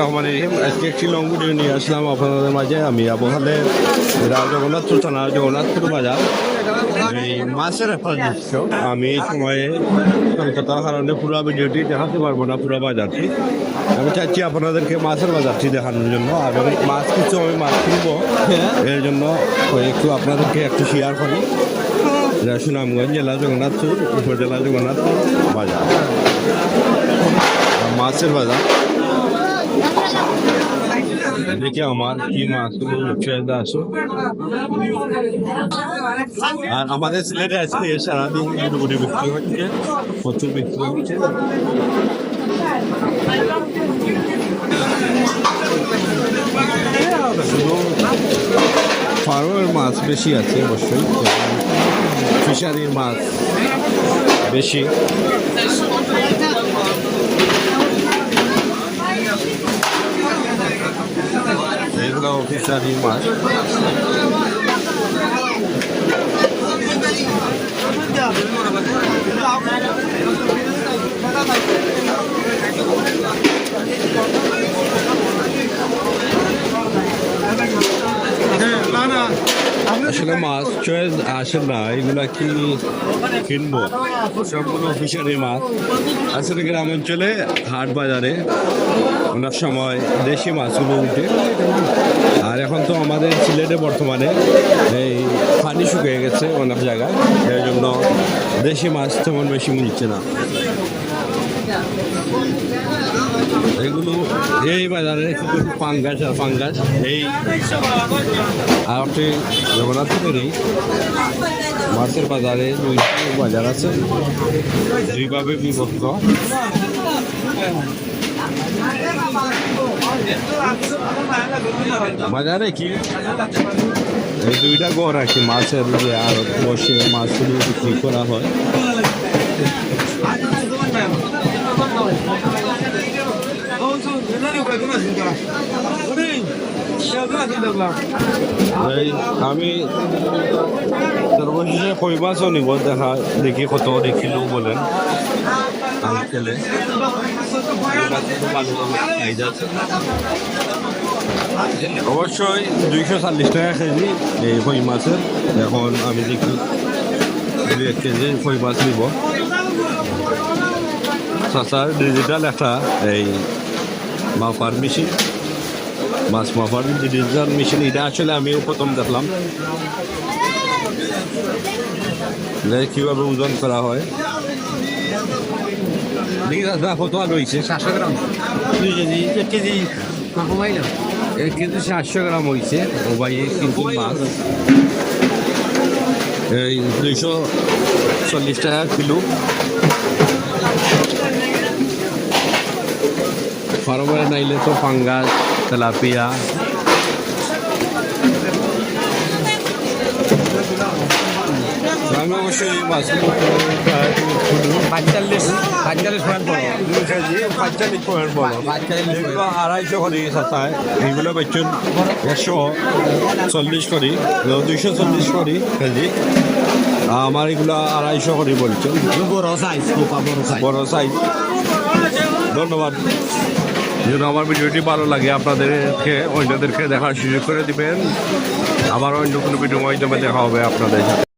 রহমান রহিম আজকে একটি long video নিয়ে আসলাম আপনাদের মাঝে। আমি আবহালে জগন্নাথপুর থানা জগন্নাথপুর বাজার এই মাছের দৃশ্য আমি সময়ে কলকাতার কারণে পুরো ভিডিওটি দেখাতে পারব না পুরো বাজারটি। আমি চাচ্ছি আপনাদেরকে মাছের বাজারটি দেখানোর জন্য। এবং মাছ কিছু আমি মাছ কিনবো। এর জন্য একটু আপনাদেরকে একটু শেয়ার করি। সুনামগঞ্জ জেলা জগন্নাথপুর উপজেলা জগন্নাথপুর বাজার। মাছের বাজার। দেখি আমার কি মাছ চাহিদা আছে আর আমাদের সিলেটে আজকে সারাদিন মোটামুটি বিক্রি হচ্ছে প্রচুর বিক্রি হচ্ছে শুধু ফার্মের মাছ বেশি আছে অবশ্যই ফিশারির মাছ বেশি এগুলো মাছ। আসলে মাছ চয়েস আসে না, এগুলা কি কিনবো? সবগুলো ফিশারি মাছ। আসলে গ্রাম অঞ্চলে হাট বাজারে অনেক সময় দেশি মাছগুলো উঠে। আর এখন তো আমাদের সিলেটে বর্তমানে এই পানি শুকিয়ে গেছে অনেক জায়গায়। এই জন্য দেশি মাছ তেমন বেশি মিলছে না। এগুলো এই বাজারে পাঙ্গাস আর পাঙ্গাস, এই। আর একটি জগন্নাথপুরেরই মাছের বাজারে বাজার আছে, দুইভাবে বিভক্ত। বাজারে কি? এই দুইটা গড় আছে মাছের যে আর বসে মাছগুলো বিক্রি করা হয়। আমি সর্বশেষে কই মাছও নিব দেখা, দেখি কত দেখিলেও বলেন অবশ্যই দুইশো চল্লিশ টাকা কেজি, এই কই মাছের এখন আমি দেখি, দুই এক কেজি কই মাছ নিব। চাচার ডিজিটাল একটা এই মাপার মেশিন মাছ মাপার ডিজিটাল মেশিন এটা আসলে আমিও প্রথম দেখলাম। যে কীভাবে ওজন করা হয়। এক কেজি সাতশো গ্রাম হয়েছে ও এই দুইশো চল্লিশ টাকা কিলো। ফার্মারে নাইলে তো পাঙ্গাস তেলাপিয়া আমি অবশ্যই মাছগুলো প্রায় পাঁচচল্লিশ পাঁচচল্লিশ পয়েন্ট পড়ো পাঁচচল্লিশ পয়েন্ট বলো এগুলো আড়াইশো করি সাতায় এইগুলো বেচুন একশো চল্লিশ করি দুইশো চল্লিশ করি কেজি আমার এগুলো আড়াইশো করি বলছো বড় সাইজ কোপা বড় সাইজ বড় সাইজ ধন্যবাদ যদি আমার ভিডিওটি ভালো লাগে, আপনাদেরকে, অন্যদেরকে দেখার সুযোগ করে দিবেন। আবার অন্য কোনো ভিডিও মাধ্যমে দেখা হবে আপনাদের